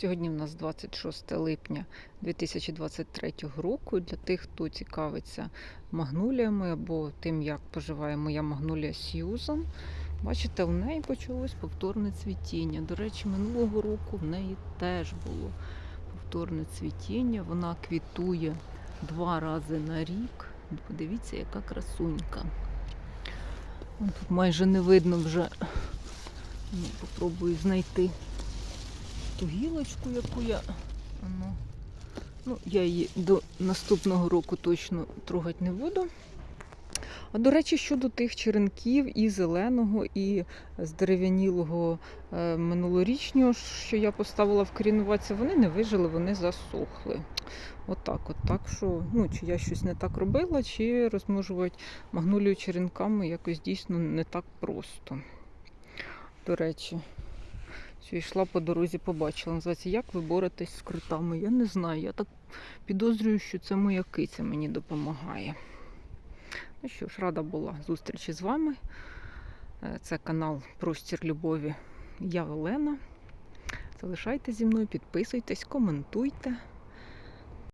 Сьогодні в нас 26 липня 2023 року. Для тих, хто цікавиться магноліями або тим, як поживає моя магнолія Сьюзан, бачите, у неї почалось повторне цвітіння. До речі, минулого року в неї теж було повторне цвітіння. Вона квітує два рази на рік. Подивіться, яка красунька. Тут майже не видно вже. Ну, попробую знайти ту гілочку, яку я. Ну, ну, я її до наступного року точно трогати не буду. А до речі, щодо тих черенків і зеленого, і здерев'янілого е, минулорічнього, що я поставила вкорінуватися, вони не вижили, вони засохли. Отак, от, так що, ну, чи я щось не так робила, чи розмножувати магнолію черенками якось дійсно не так просто. До речі, що йшла по дорозі, побачила. Називається, як ви боретесь з кротами? Я не знаю. Я так підозрюю, що це моя киця мені допомагає. Ну що ж, рада була зустрічі з вами. Е, Це канал Простір Любові. Я Олена. Залишайте зі мною, підписуйтесь, коментуйте.